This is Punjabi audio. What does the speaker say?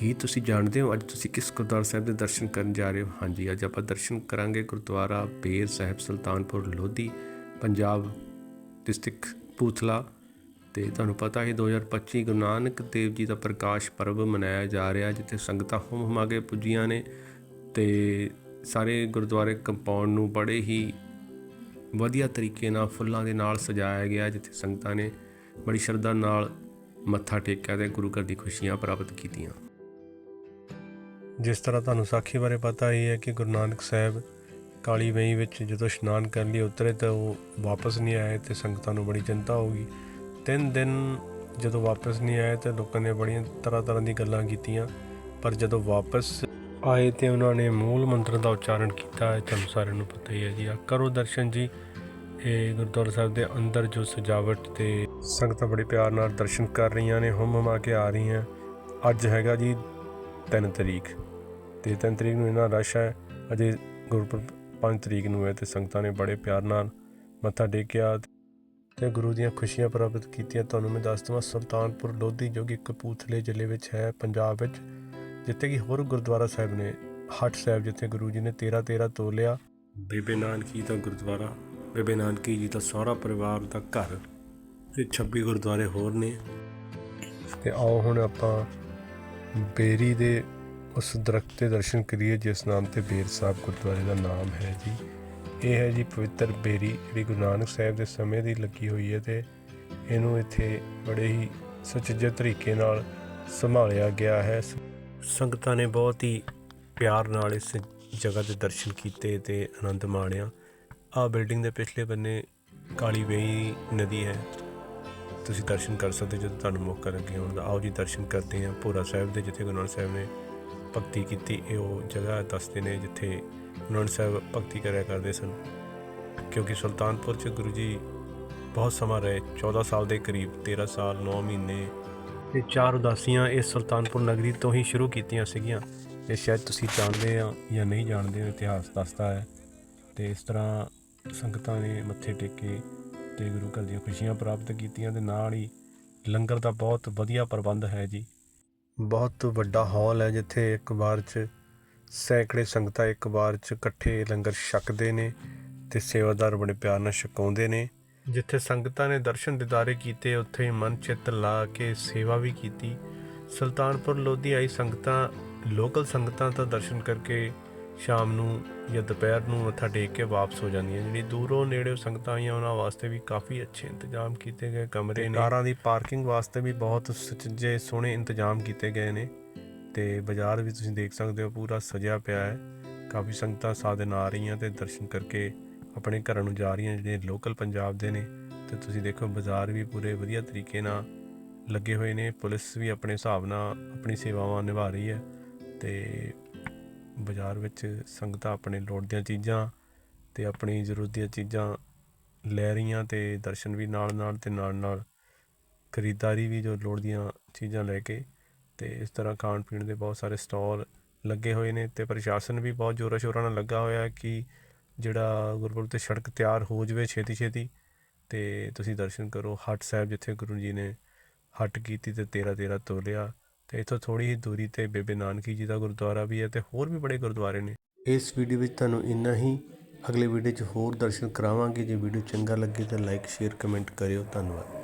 ਕੀ ਤੁਸੀਂ ਜਾਣਦੇ ਹੋ, ਅੱਜ ਤੁਸੀਂ ਕਿਸ ਗੁਰਦੁਆਰਾ ਸਾਹਿਬ ਦੇ ਦਰਸ਼ਨ ਕਰਨ ਜਾ ਰਹੇ ਹੋ? ਹਾਂਜੀ, ਅੱਜ ਆਪਾਂ ਦਰਸ਼ਨ ਕਰਾਂਗੇ ਗੁਰਦੁਆਰਾ ਬੇਰ ਸਾਹਿਬ ਸੁਲਤਾਨਪੁਰ ਲੋਧੀ, ਪੰਜਾਬ ਡਿਸਟ੍ਰਿਕਟ ਪੂਥਲਾ ਤੇ ਤੁਹਾਨੂੰ ਪਤਾ ਹੈ 2025 ਗੁਰੂ ਨਾਨਕ ਦੇਵ ਜੀ ਦਾ ਪ੍ਰਕਾਸ਼ ਪਰਬ ਮਨਾਇਆ ਜਾ ਰਿਹਾ, ਜਿੱਥੇ ਸੰਗਤਾਂ ਹੁਮ ਹੁਮਾ ਕੇ ਪੁੱਜੀਆਂ ਨੇ ਤੇ ਸਾਰੇ ਗੁਰਦੁਆਰੇ ਕੰਪਾਊਂਡ ਨੂੰ ਬੜੇ ਹੀ ਵਧੀਆ ਤਰੀਕੇ ਨਾਲ, ਫੁੱਲਾਂ ਦੇ ਨਾਲ ਸਜਾਇਆ ਗਿਆ, ਜਿੱਥੇ ਸੰਗਤਾਂ ਨੇ ਬੜੀ ਸ਼ਰਧਾ ਨਾਲ ਮੱਥਾ ਟੇਕਿਆ ਤੇ ਗੁਰੂ ਘਰ ਦੀ ਖੁਸ਼ੀਆਂ ਪ੍ਰਾਪਤ ਕੀਤੀਆਂ। ਜਿਸ ਤਰ੍ਹਾਂ ਤੁਹਾਨੂੰ ਸਾਖੀ ਬਾਰੇ ਪਤਾ ਹੀ ਹੈ ਕਿ ਗੁਰੂ ਨਾਨਕ ਸਾਹਿਬ ਕਾਲੀ ਵਈ ਵਿੱਚ ਜਦੋਂ ਇਸ਼ਨਾਨ ਕਰਨ ਲਈ ਉਤਰੇ ਤਾਂ ਉਹ ਵਾਪਸ ਨਹੀਂ ਆਏ ਤੇ ਸੰਗਤਾਂ ਨੂੰ ਬੜੀ ਚਿੰਤਾ ਹੋ ਗਈ। ਤਿੰਨ ਦਿਨ ਜਦੋਂ ਵਾਪਸ ਨਹੀਂ ਆਏ ਤੇ ਲੋਕਾਂ ਨੇ ਬੜੀਆਂ ਤਰ੍ਹਾਂ ਤਰ੍ਹਾਂ ਦੀ ਗੱਲਾਂ ਕੀਤੀਆਂ, ਪਰ ਜਦੋਂ ਵਾਪਸ ਆਏ ਤੇ ਉਹਨਾਂ ਨੇ ਮੂਲ ਮੰਤਰ ਦਾ ਉਚਾਰਨ ਕੀਤਾ ਹੈ ਤੁਹਾਨੂੰ ਸਾਰਿਆਂ ਨੂੰ ਪਤਾ ਹੀ ਹੈ ਜੀ। ਆ ਕਰੋ ਦਰਸ਼ਨ ਜੀ। ਇਹ ਗੁਰਦੁਆਰਾ ਸਾਹਿਬ ਦੇ ਅੰਦਰ ਜੋ ਸਜਾਵਟ ਤੇ ਸੰਗਤਾਂ ਬੜੇ ਪਿਆਰ ਨਾਲ ਦਰਸ਼ਨ ਕਰ ਰਹੀਆਂ ਨੇ ਹੁਮ ਹੁਮਾ ਕੇ ਆ ਰਹੀਆਂ। ਅੱਜ ਹੈਗਾ ਜੀ 3 ਤਰੀਕ। ਤੇ 3 ਤਰੀਕ ਨੂੰ ਇਹਨਾਂ ਰਸ਼ ਹੈ। ਅਜੇ ਗੁਰਪੁਰਬ 5 ਤਰੀਕ ਨੂੰ ਹੈ ਤੇ ਸੰਗਤਾਂ ਨੇ ਬੜੇ ਪਿਆਰ ਨਾਲ ਮੱਥਾ ਟੇਕਿਆ ਤੇ ਗੁਰੂ ਦੀਆਂ ਖੁਸ਼ੀਆਂ ਪ੍ਰਾਪਤ ਕੀਤੀਆਂ। ਤੁਹਾਨੂੰ ਮੈਂ ਦੱਸ ਦਵਾਂ ਸੁਲਤਾਨਪੁਰ ਲੋਧੀ ਜੋ ਕਿ ਕਪੂਰਥਲੇ ਜ਼ਿਲ੍ਹੇ ਵਿੱਚ ਹੈ ਪੰਜਾਬ ਵਿੱਚ ਜਿੱਥੇ ਕਿ ਹੋਰ ਗੁਰਦੁਆਰਾ ਸਾਹਿਬ ਨੇ ਹੱਟ ਸਾਹਿਬ ਜਿੱਥੇ ਗੁਰੂ ਜੀ ਨੇ 13 13 ਤੋਲਿਆ ਬੇਬੇ ਨਾਨਕੀ ਦਾ ਗੁਰਦੁਆਰਾ ਬੇਬੇ ਨਾਨਕੀ ਜੀ ਦਾ ਸਹੁਰਾ ਪਰਿਵਾਰ ਦਾ ਘਰ ਤੇ 26 ਗੁਰਦੁਆਰੇ ਹੋਰ ਨੇ। ਤੇ ਆਓ ਹੁਣ ਆਪਾਂ ਬੇਰੀ ਦੇ ਉਸ ਦਰਖਤ ਦੇ ਦਰਸ਼ਨ ਕਰੀਏ, ਜਿਸ ਨਾਮ ਤੇ ਬੇਰ ਸਾਹਿਬ ਗੁਰਦੁਆਰੇ ਦਾ ਨਾਮ ਹੈ ਜੀ। ਇਹ ਹੈ ਜੀ ਪਵਿੱਤਰ ਬੇਰੀ, ਜਿਹੜੀ ਗੁਰੂ ਨਾਨਕ ਸਾਹਿਬ ਦੇ ਸਮੇਂ ਦੀ ਲੱਗੀ ਹੋਈ ਹੈ ਤੇ ਇਹਨੂੰ ਇੱਥੇ ਬੜੇ ਹੀ ਸੁਚੱਜੇ ਤਰੀਕੇ ਨਾਲ ਸੰਭਾਲਿਆ ਗਿਆ ਹੈ। ਸੰਗਤਾਂ ਨੇ ਬਹੁਤ ਹੀ ਪਿਆਰ ਨਾਲ ਇਸ ਜਗ੍ਹਾ ਦੇ ਦਰਸ਼ਨ ਕੀਤੇ ਤੇ ਆਨੰਦ ਮਾਣਿਆ। ਆਹ ਬਿਲਡਿੰਗ ਦੇ ਪਿਛਲੇ ਬੰਨੇ ਕਾਲੀ ਵੇਈ ਨਦੀ ਹੈ। ਤੁਸੀਂ ਦਰਸ਼ਨ ਕਰ ਸਕਦੇ ਹੋ ਜਦੋਂ ਤੁਹਾਨੂੰ ਮੌਕਾ ਲੱਗੇ ਹੋਣ ਦਾ। ਆਓ ਜੀ ਦਰਸ਼ਨ ਕਰਦੇ ਹਾਂ ਭੋਰਾ ਸਾਹਿਬ ਦੇ, ਜਿੱਥੇ ਗੁਰੂ ਨਾਨਕ ਸਾਹਿਬ ਨੇ ਭਗਤੀ ਕੀਤੀ, ਇਹ ਉਹ ਜਗ੍ਹਾ ਦੱਸਦੇ ਨੇ ਜਿੱਥੇ ਗੁਰੂ ਨਾਨਕ ਸਾਹਿਬ ਭਗਤੀ ਕਰਿਆ ਕਰਦੇ ਸਨ। ਕਿਉਂਕਿ ਸੁਲਤਾਨਪੁਰ ਚ ਗੁਰੂ ਜੀ ਬਹੁਤ ਸਮਾਂ ਰਹੇ 14 ਸਾਲ ਦੇ ਕਰੀਬ 13 ਸਾਲ 9 ਮਹੀਨੇ। ਇਹ ਚਾਰ ਉਦਾਸੀਆਂ ਇਸ ਸੁਲਤਾਨਪੁਰ ਨਗਰੀ ਤੋਂ ਹੀ ਸ਼ੁਰੂ ਕੀਤੀਆਂ ਸੀਗੀਆਂ। ਇਹ ਸ਼ਾਇਦ ਤੁਸੀਂ ਜਾਣਦੇ ਆ ਜਾਂ ਨਹੀਂ ਜਾਣਦੇ, ਇਤਿਹਾਸ ਦੱਸਦਾ ਹੈ। ਤੇ ਇਸ ਤਰ੍ਹਾਂ ਸੰਗਤਾਂ ਨੇ ਮੱਥੇ ਟੇਕੇ ਤੇ ਗੁਰੂ ਘਰ ਦੀਆਂ ਖੁਸ਼ੀਆਂ ਪ੍ਰਾਪਤ ਕੀਤੀਆਂ ਤੇ ਨਾਲ ਹੀ ਲੰਗਰ ਦਾ ਬਹੁਤ ਵਧੀਆ ਪ੍ਰਬੰਧ ਹੈ ਜੀ। ਬਹੁਤ ਵੱਡਾ ਹਾਲ ਹੈ ਜਿੱਥੇ ਇੱਕ ਵਾਰ 'ਚ ਸੈਂਕੜੇ ਸੰਗਤਾਂ ਇੱਕ ਵਾਰ 'ਚ ਇਕੱਠੇ ਲੰਗਰ ਛਕਦੇ ਨੇ ਤੇ ਸੇਵਾਦਾਰ ਬੜੇ ਪਿਆਰ ਨਾਲ ਛਕਾਉਂਦੇ ਨੇ। ਜਿੱਥੇ ਸੰਗਤਾਂ ਨੇ ਦਰਸ਼ਨ ਦਿਦਾਰੇ ਕੀਤੇ, ਉੱਥੇ ਹੀ ਮਨ ਚਿੱਤ ਲਾ ਕੇ ਸੇਵਾ ਵੀ ਕੀਤੀ। ਸੁਲਤਾਨਪੁਰ ਲੋਧੀ ਆਈ ਸੰਗਤਾਂ, ਲੋਕਲ ਸੰਗਤਾਂ ਦਾ ਦਰਸ਼ਨ ਕਰਕੇ ਸ਼ਾਮ ਨੂੰ ਜਾਂ ਦੁਪਹਿਰ ਨੂੰ ਮੱਥਾ ਟੇਕ ਕੇ ਵਾਪਸ ਹੋ ਜਾਂਦੀਆਂ। ਜਿਹੜੀ ਦੂਰੋਂ ਨੇੜਿਓਂ ਸੰਗਤਾਂ ਆਈਆਂ ਉਹਨਾਂ ਵਾਸਤੇ ਵੀ ਕਾਫੀ ਅੱਛੇ ਇੰਤਜ਼ਾਮ ਕੀਤੇ ਗਏ। ਕਮਰੇ ਨੇ। ਕਾਰਾਂ ਦੀ ਪਾਰਕਿੰਗ ਵਾਸਤੇ ਵੀ ਬਹੁਤ ਸੁਚੱਜੇ ਸੋਹਣੇ ਇੰਤਜ਼ਾਮ ਕੀਤੇ ਗਏ ਨੇ। ਤੇ ਬਾਜ਼ਾਰ ਵੀ ਤੁਸੀਂ ਦੇਖ ਸਕਦੇ ਹੋ ਪੂਰਾ ਸਜਿਆ ਪਿਆ ਹੈ। ਕਾਫੀ ਸੰਗਤਾਂ ਸਾਦੇ ਨਾਲ ਆ ਰਹੀਆਂ ਤੇ ਦਰਸ਼ਨ ਕਰਕੇ ਆਪਣੇ ਘਰਾਂ ਨੂੰ ਜਾ ਰਹੀਆਂ ਜਿਹੜੇ ਲੋਕਲ ਪੰਜਾਬ ਦੇ ਨੇ। ਤੇ ਤੁਸੀਂ ਦੇਖੋ ਬਾਜ਼ਾਰ ਵੀ ਪੂਰੇ ਵਧੀਆ ਤਰੀਕੇ ਨਾਲ ਲੱਗੇ ਹੋਏ ਨੇ। ਪੁਲਿਸ ਵੀ ਆਪਣੇ ਹਿਸਾਬ ਨਾਲ ਆਪਣੀ ਸੇਵਾਵਾਂ ਨਿਭਾ ਰਹੀ ਹੈ। ਤੇ ਬਾਜ਼ਾਰ ਵਿੱਚ ਸੰਗਤਾਂ ਆਪਣੇ ਲੋੜ ਦੀਆਂ ਚੀਜ਼ਾਂ ਅਤੇ ਆਪਣੀ ਜ਼ਰੂਰਤ ਦੀਆਂ ਚੀਜ਼ਾਂ ਲੈ ਰਹੀਆਂ ਅਤੇ ਦਰਸ਼ਨ ਵੀ ਨਾਲ ਨਾਲ ਅਤੇ ਨਾਲ ਨਾਲ ਖਰੀਦਦਾਰੀ ਵੀ ਜੋ ਲੋੜ ਦੀਆਂ ਚੀਜ਼ਾਂ ਲੈ ਕੇ ਅਤੇ ਇਸ ਤਰ੍ਹਾਂ ਖਾਣ ਪੀਣ ਦੇ ਬਹੁਤ ਸਾਰੇ ਸਟਾਲ ਲੱਗੇ ਹੋਏ ਨੇ ਅਤੇ ਪ੍ਰਸ਼ਾਸਨ ਵੀ ਬਹੁਤ ਜ਼ੋਰਾਂ ਸ਼ੋਰਾਂ ਨਾਲ ਲੱਗਾ ਹੋਇਆ ਕਿ ਜਿਹੜਾ ਗੁਰਪੁਰਬ ਤੇ ਸੜਕ ਤਿਆਰ ਹੋ ਜਵੇ ਛੇਤੀ ਛੇਤੀ ਤੇ ਤੁਸੀਂ ਦਰਸ਼ਨ ਕਰੋ। ਹੱਟ ਸਾਹਿਬ ਜਿੱਥੇ ਗੁਰੂ ਜੀ ਨੇ ਹੱਟ ਕੀਤੀ ਤੇ 13 13 ਤੋਲਿਆ ਤੇ ਇਥੋਂ ਥੋੜੀ ਹੀ ਦੂਰੀ ਤੇ ਬੇਬੇ ਨਾਨਕੀ ਜੀ ਦਾ ਗੁਰਦੁਆਰਾ ਵੀ ਹੈ ਤੇ ਹੋਰ ਵੀ ਬੜੇ ਗੁਰਦੁਆਰੇ ਨੇ। ਇਸ ਵੀਡੀਓ ਵਿੱਚ ਤੁਹਾਨੂੰ ਇੰਨਾ ਹੀ। ਅਗਲੇ ਵੀਡੀਓ 'ਚ ਹੋਰ ਦਰਸ਼ਨ ਕਰਾਵਾਂਗੇ। ਜੇ ਵੀਡੀਓ ਚੰਗਾ ਲੱਗੇ ਤਾਂ ਲਾਈਕ ਸ਼ੇਅਰ ਕਮੈਂਟ ਕਰਿਓ। ਧੰਨਵਾਦ।